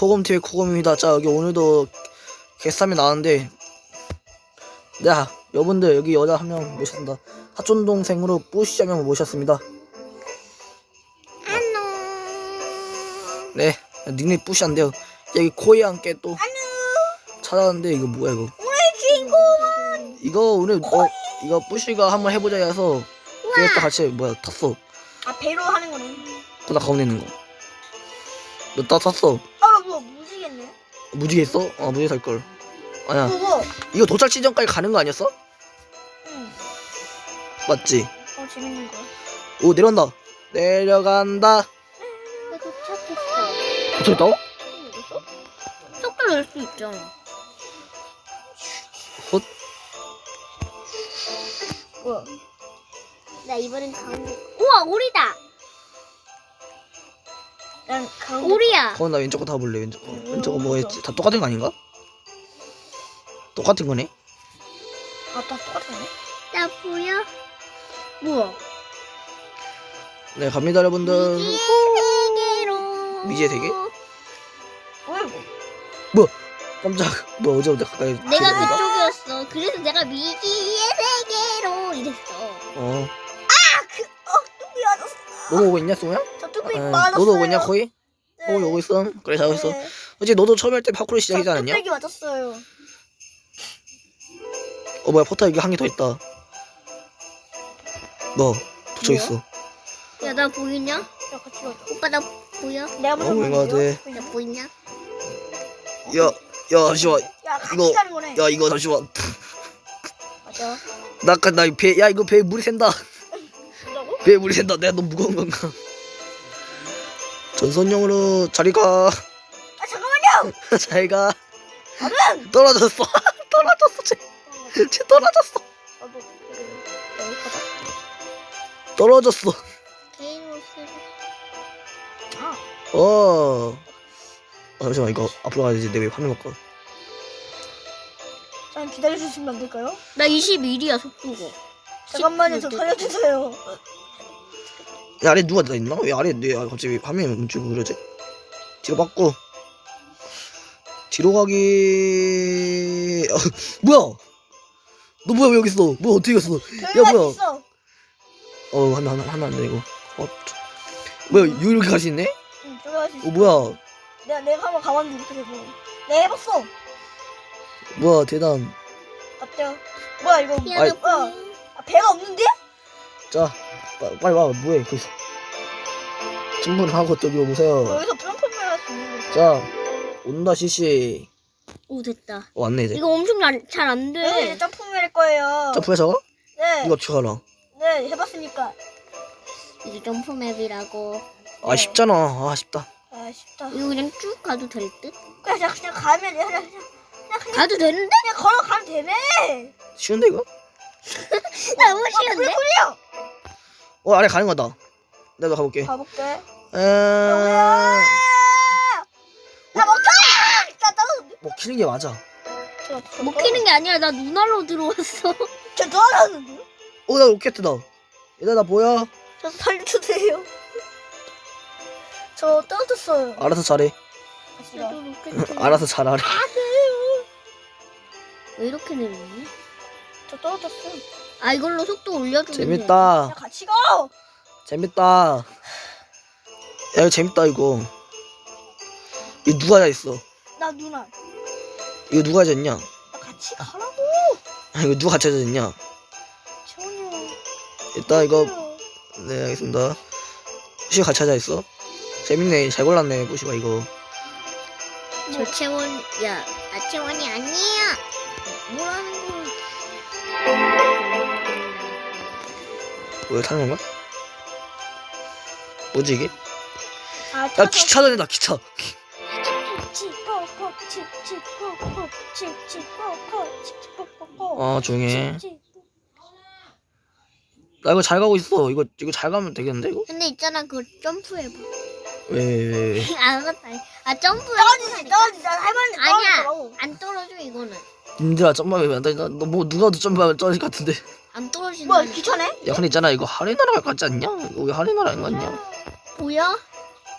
코곰TV 코곰입니다. 자, 여기 오늘도 게스트함이 나왔는데, 야, 여러분들, 여기 여자 한 명 모셨습니다. 사촌 동생으로 뿌시 한 명 모셨습니다. 안녕. 네, 닉네임 뿌시한데요. 여기 코이와 함께 또 찾아왔는데, 이거 뭐야, 이거. 오늘 주인공은 이거 오늘, 어, 이거 뿌시가 한번 해보자 해서, 그것도 같이, 뭐야, 탔어. 아 배로 하는 거네. 또나 가운데 있는 거. 너 다 탔어. 무지겠네. 무지개 있어? 아, 무지개 살걸. 아니야. 그거. 이거 도착 지점까지 가는 거 아니었어? 응. 맞지? 어 재밌는 거. 오, 내려간다. 내려간다. 나 도착했어. 도착했다고? 속도 낼수 있잖아. 헛. 뭐야? 나 이번엔 가운데. 우와 오리다. 난 가운데. 오리야. 어, 나 왼쪽 거 타볼래, 왼쪽 거. 왼쪽 거 뭐였지? 다 똑같은 거 아닌가? 똑같은 거네? 아 다 똑같네. 나 보여? 뭐야? 네, 갑니다, 여러분들. 세계로. 미지의 세계? 이거? 깜짝. 뭐, 어제부터 가까이. 내가 들어간다? 그쪽이었어. 그래서 내가 미지의 세계로 이랬어. 어. 어 뚝이 맞았어. 너도 오고 있냐, 송야? 아, 맞았어요. 너도 오고 있냐, 거의? 네. 거의 오고 있어? 그래, 잘하고 있어. 네. 어제 너도 처음 할 때 파쿠르 시작이지 저 않았냐? 뚝배기 맞았어요. 어, 뭐야, 포터 여기 한 개 더 있다. 너, 도착했어. 야, 나 보이냐? 야 같이 가자. 오빠 나 보여? 내가 어, 먼저 ဝင်가는데요? 가지. 나 보이냐? 야, 야, 잠시만. 야 같이 이거- 가는 거네. 야, 이거 잠시만. 맞아. 나 아까 나 배, 야, 이거 배에 물이 샌다. 뭐라고? 배에 물이 샌다. 내가 너무 무거운 건가? 전선용으로 자리 가. 아 잠깐만요. 잘 가. 떨어졌어. 떨어졌어. 쟤, 쟤 떨어졌어. 나도 그래. 여기 가자. 떨어졌어. 개인 옷을. 아 어. 아, 잠시만, 이거 앞으로 가야지. 내왜 화면 바꿔. 잠깐 기다려 주시면 안 될까요? 나 21이야 속도가. 잠깐만요. 저 살려주세요. 야, 아래 누가 나 있나? 왜 아래 내 갑자기 화면이 멈추고 그러지? 뒤로 바꿔. 뒤로 가기. 어, 뭐야? 너 뭐야 왜 여기 있어? 뭐야 어떻게 갔어? 별로 뭐야? 있어. 어 하면 하면 하면 안돼 이거. 어, 저- 뭐야 이렇게 갈수 있네? 응, 저기 할수 있어. 어 뭐야? 내가 내가 한번 가봤는데 이렇게 되고. 내가 해봤어. 뭐야 대단. 어때요? 뭐야 이거? 아이. 뭐야? 아, 배가 없는데? 자 빠- 빨리 와 뭐해 거기서. 충분하고 또 여기 오세요. 여기서 점프를 할수 있는 거. 자 온다 시시. 오 됐다. 어, 왔네 이제. 이거 엄청 잘 안 네, 돼. 할 거예요. 점프해 저거? 네, 이거 어떻게 알아? 네 해봤으니까. 이게 점프 맵이라고. 아 쉽잖아. 아 쉽다. 아 쉽다. 이거 그냥 쭉 가도 될 듯? 그냥 그냥, 그냥 가면 돼. 그냥 그냥 가도 되는데? 그냥 걸어가면 되네. 쉬운데 이거? 너무 어, 쉬운데? 불꿀이요. 어 아래 가는 거다. 내가 가볼게. 가볼게. 에... 나 떨어졌는데? 뭐 키는 게 맞아. 키는 게 아니라 나 눈알로 들어왔어. 저 떨어졌는데요? 어, 나 로켓이다. 얘들아, 나 보여? 저 살려주세요. 저 떨어졌어요. 알아서 잘해. 다시가. 나도 로켓. 알아서 잘하래. 왜 이렇게 내리니? 저 떨어졌어. 아 이걸로 속도 올려주면 재밌다. 같이 가. 재밌다. 야, 이거 재밌다, 이거. 이거 누가 잘했어? 나 누나. 이거 누가? 나 같이 가라고. 아, 이거 누가 같이? 채원이 형. 일단 이거, 네, 알겠습니다. 시가 같이 하자 했어? 재밌네. 잘 골랐네, 보시가 이거. 저 채원 야, 나 채원이 아니야. 뭐라는 거? 왜 타는 건가? 뭐지, 이게? 아, 야, 기차 다닌다, 기차. 어, 조용히 해. 나 이거 잘 가고 있어. 이거, 이거 잘 가면 되겠는데, 이거? 근데 있잖아 그거 점프해봐. 왜, 왜, 왜, 왜. 아 맞다. 아 점프해. 떨어지지, 떨어지지. 나 할머니 아니야. 떨어지더라고. 안 떨어져 이거는. 님들아, 점프하면 안 된다. 너 뭐, 누가 더 점프하면 떨어질 것 같은데. 안 떨어진다. 뭐야, 귀찮네? 야, 근데 있잖아. 이거 하리나라 같지 않냐? 이거 왜 하리나라 인거 같냐? 보여?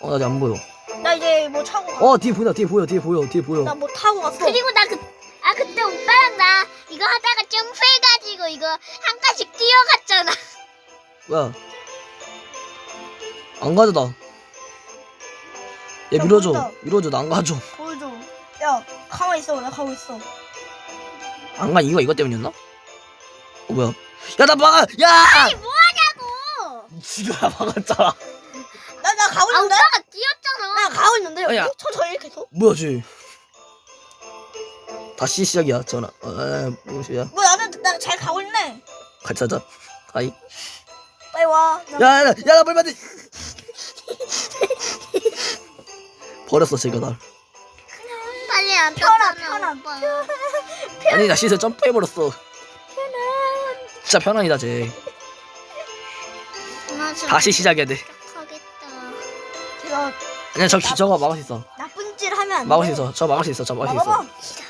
어, 나 아직 안 보여. 나 이제 뭐 차고 가. 어 뒤에 보인다 뒤에 보여 뒤에 보여 뒤에 보여 나 뭐 타고 갔어. 그리고 나 그, 아, 그때 오빠랑 나 이거 하다가 점프해가지고 이거 한 칸씩 뛰어갔잖아. 뭐야 안 가져다 얘 야, 밀어줘 보인다. 밀어줘 나 안 가져 보여줘. 야, 가만히 있어. 나 가고 있어. 안간 이유가 이것 때문이었나? 어 뭐야 야 나 막아 야 아니, 뭐하냐고! 지금 나 막았잖아 나, 나 가고 아, 있는데? 오빠가 뛰었잖아. 나 가고 있는데? 여기? 아니야. 천천히 계속? 뭐야 쟤 다시 시작이야 전화 에 무엇이야 뭐 나는 나 잘 가고 있네. 같이 하자 가이 빨리 와. 나- 야야야나 벌면 안돼 버렸어 제가 날 빨리 안 편안, 떴잖아, 편안. 오빠. 아니 나 시선 점프해버렸어 진짜 편안이다 쟤나 지금 다시 시작해야 돼 하겠다. 제가 아니야 저 기, 저거 막을 수 있어 나쁜 짓 하면 안 돼. 막을 수 있어 저 막을 수 있어 저 막을 수 봐봐. 있어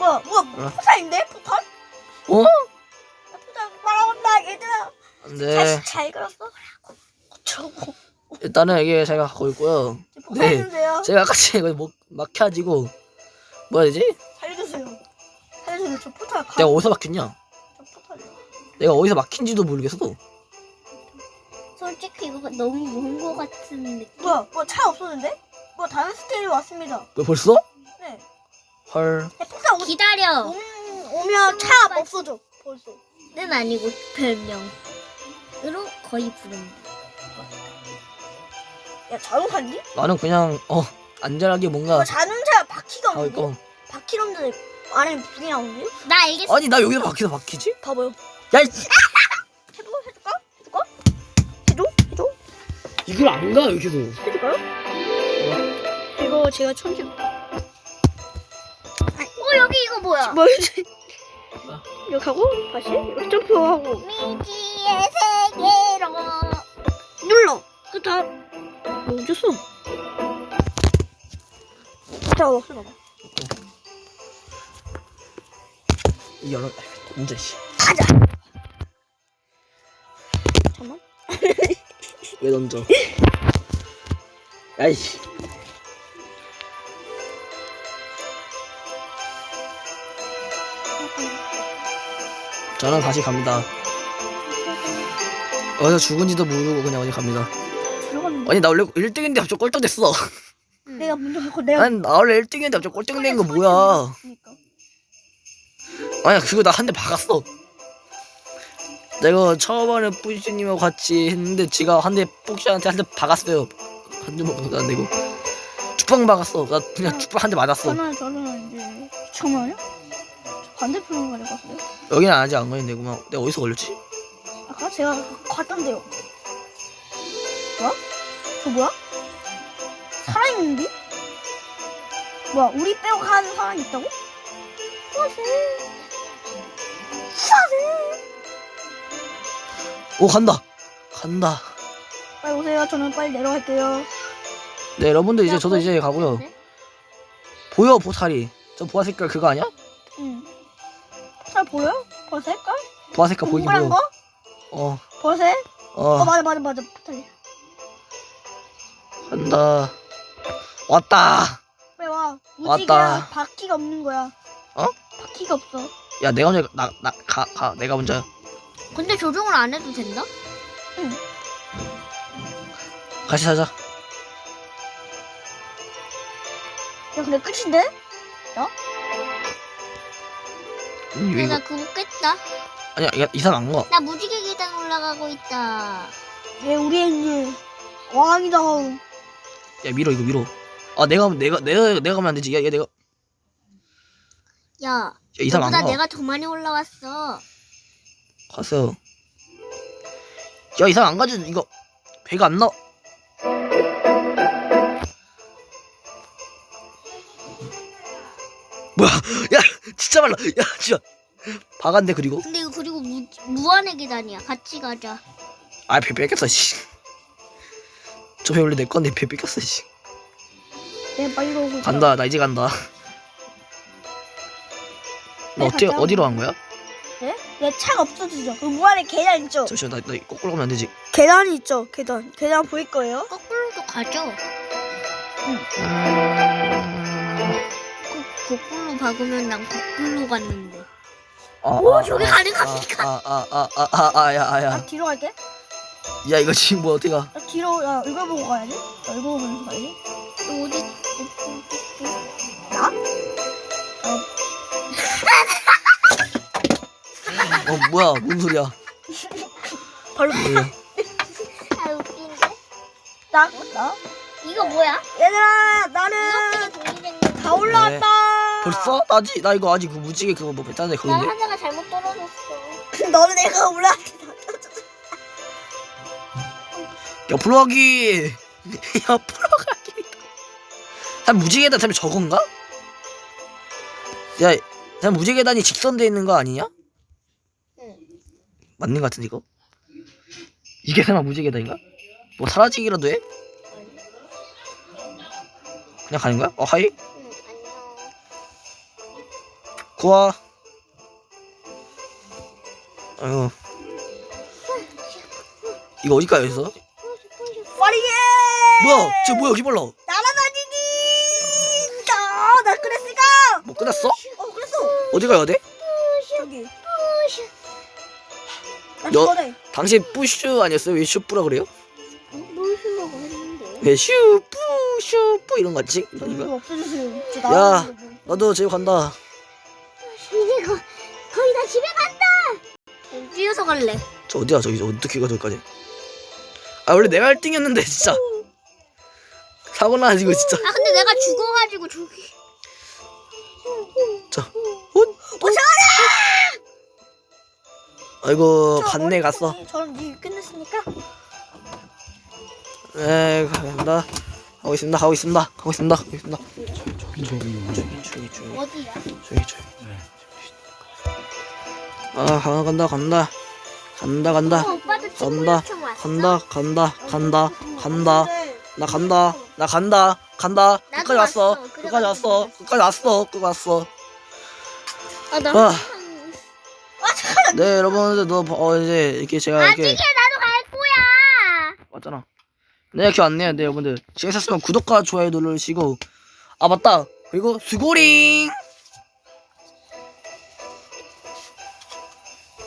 뭐야, 뭐야, 어? 포탈인데? 포탈? 어? 나 포탈 말아온다, 얘들아. 네 잘, 잘 그렸어? 어쩌고. 일단은 이게 제가 갖고 있고요 포탈 네. 있는데요. 제가 같이 이거 뭐 막혀가지고 뭐야 되지? 살려주세요. 살려주세요. 저 포탈 가. 내가 어디서 막혔냐? 내가 어디서 막힌지도 모르겠어 솔직히 이거 너무 먼 거 같은 느낌. 뭐야, 뭐차 없었는데? 뭐 다른 스테이지 왔습니다. 왜 벌써? 네. 헐 야, 포탈 오, 기다려. 오면, 오면 차 없어져. 벌써. 는 아니고 별명으로 거의 부릅니다. 야, 자동차인데? 나는 그냥 어 안전하게 뭔가 뭐 자동차 바퀴가 하고 없는데? 있고 바퀴 없는데 안에 무게 나오는데? 나 알겠어. 아니 나 여기서 바퀴서 바퀴지? 봐봐요. 야 이- 해줘? 해줄까? 해줄까? 해줘? 해줘? 이걸 안가 여기서 해줄까요? 이거 제가 천지 어 여기 이거 뭐야? 뭐지? 이렇게 하고 다시 이렇게 점프하고 미지의 세계로. 눌러. 그다 뭐 어딨어? 자 없어. 이 여러 문제 씨. 가자. 잠만. 왜 던져? 야이씨. 저는 다시 갑니다. 어디서 죽은지도 모르고 그냥 어디 갑니다. 들어갔는데. 아니 나 원래 1등인데 갑자기 꼴등 됐어. 내가 먼저 먹고 내가. 아니 나 원래 1등인데 갑자기 꼴등 된거 뭐야? 그러니까. 아니야 그거 나 한 대 박았어. 내가 처음에 뿌시님하고 같이 했는데 지가 한대 뿌시한테 한 대 박았어요. 한대 먹고 안 되고 죽방 박았어. 나 그냥 죽방 한 대 맞았어. 저는 저는 이제. 저 반대편으로 가려갔어요. 여기는 아직 안 걸렸는데 그만 내가 어디서 걸렸지? 아까 제가 갔던데요. 뭐야? 저 뭐야? 살아있는데? 뭐야? 우리 빼고 가는 사람이 있다고? 수아세. 수아세. 오 간다. 간다. 빨리 오세요. 저는 빨리 내려갈게요. 네 여러분들 이제 야, 저도 거- 이제 가고요. 네? 보여 보살이. 저 보라 색깔 그거 아니야? 응. 잘 보여? 버섯 색깔? 보라 색깔 보이긴 동그란 보여. 거? 어. 버섯? 어, 어. 맞아 맞아 맞아. 포탈이. 간다. 왔다. 빨리 와. 왔다. 바퀴가 없는 거야. 어? 바퀴가 없어. 야 내가 먼저 나나가 가. 내가 먼저. 근데 조종을 안 해도 된다? 같이 사자. 야 근데 끝인데? 음, 근데 이거 나 그거 깼다. 아니야 이거 이상 안 가. 나 무지개 계단 올라가고 있다. 얘 우리 애기 왕이다. 야 밀어 이거 밀어. 아 내가 내가 내가 내가 가면 안 되지. 야, 야 내가 야, 야, 이상 안 너보다 가. 내가 더 많이 올라왔어. 갔어. 야 이상 안 가지 이거 배가 안 나. 뭐야? 야 진짜 말라. 야 진짜 박았네 그리고. 근데 이거 그리고 무, 무한의 계단이야. 같이 가자. 아배 뺏겼어 씨. 저배 원래 내 건데 배 뺏겼어 씨. 내 빨리 오고. 간다 나 이제 간다. 너 네, 갔다 어디로 간 거야? 네? 얘 차가 없어지죠. 그 무안에 계단 있죠. 잠시만 나, 나 거꾸로 가면 안 되지. 계단이 있죠. 계단. 계단 보일 거예요. 거꾸로도 가죠. 음... 거꾸로 박으면 난 거꾸로 갔는데. 아, 오, 아, 저기 아, 가능합니까? 아, 아, 아, 아, 아, 아, 야, 아, 나 야. 뒤로 갈게. 야, 이거 지금 뭐 어떻게 가? 나 뒤로 야 이걸 보고 가야지. 나 이거 보면서 가야지. 어디? 어, 뭐야, 뭔 소리야? 발로 뭐야? 아 웃긴데. 나? 나? 이거 뭐야? 얘들아 나는 이렇게 다 올라왔다. 벌써? 나지? 나 이거 아직 그 무지개 그거 뭐나 그건데? 하자가 잘못 떨어졌어. 너는 내가 올라왔다. 옆으로 가기! 옆으로 가기! 한 무지개 계단 저건가? 야, 한 무지개 계단이 직선돼 있는 거 아니냐? 응. 맞는 거 같은데 이거? 이게 설마 무지개 계단인가? 뭐 사라지기라도 해? 그냥 가는 거야? 어 하이? 응, 안녕. 구아 아유 이거 어디까지 있어? 빠르게. 뭐야 쟤 뭐야 기발라 날아다니기. 자, 나 그랬으니까. 뭐 끝났어? 어, 그랬어. 어디 가야 돼? 나 너- 저번에 당신 뿌슈 아니었어요? 왜 슈뿌라 그래요? 뭘 쓰려고 했는데? 왜 슈뿌 슈뿌 이런 거 같지? 저 이거? 이거. 저 야. 나가는. 나도 집에 간다 이제 거, 거의 다 집에 간다! 뛰어서 갈래. 저 어디야 저기 어떻게 가 저기까지 아 원래 내가 1등이었는데 진짜 사고 나가지고 진짜 아, 근데 내가 죽어가지고 저기. 자 아이고 머리 갔어 저는 일 끝냈으니까. 에 간다 가고 있습니다 가고 있습니다 가고 있습니다 가고 있습니다 조용히 조용히 조용히 조용히 어디야? 조용히 조용히 아 가- 간다 간다 간다 간다 어, 오빠도 친구 간다 요청 왔어? 간다 간다 간다 간다 네. 나 간다 나 간다 간다 나도 끝까지 왔어 왔어. 끝까지 왔어 끝까지 왔어 끝까지 왔어 아, 나 아. 네 여러분들 너어 이제 이렇게 제가 아직이야, 이렇게 나도 갈 거야! 왔잖아. 네 이렇게 왔네요. 네 여러분들. 재밌었으면 구독과 좋아요 누르시고. 아 맞다. 그리고 수고링